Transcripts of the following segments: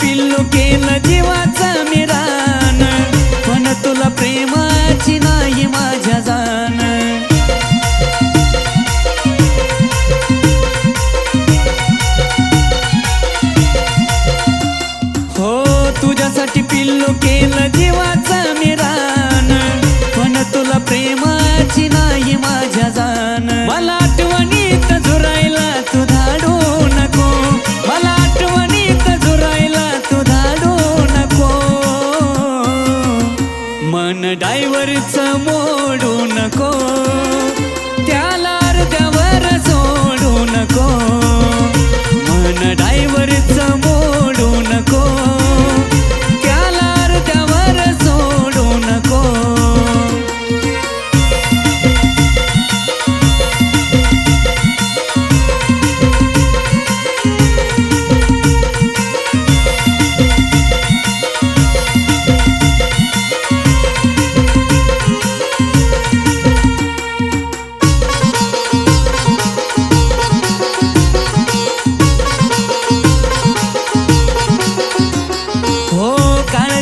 पिल्लू केलं जीवाचा मिरा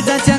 Дай до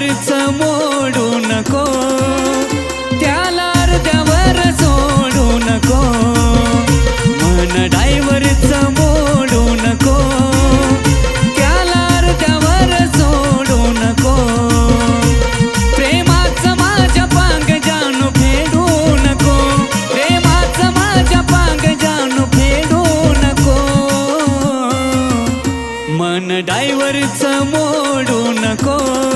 खर्च मोडू नको. त्याला अर्ध्यावर सोडू नको. मन डायव्हरच मोडू नको. त्याला अर्ध्यावर सोडू नको. प्रेमाच माझ्या पांग जानू फेडू नको. प्रेमाच माझ्या पांग जानू फेडू नको. मन डायव्हरच मोडू नको.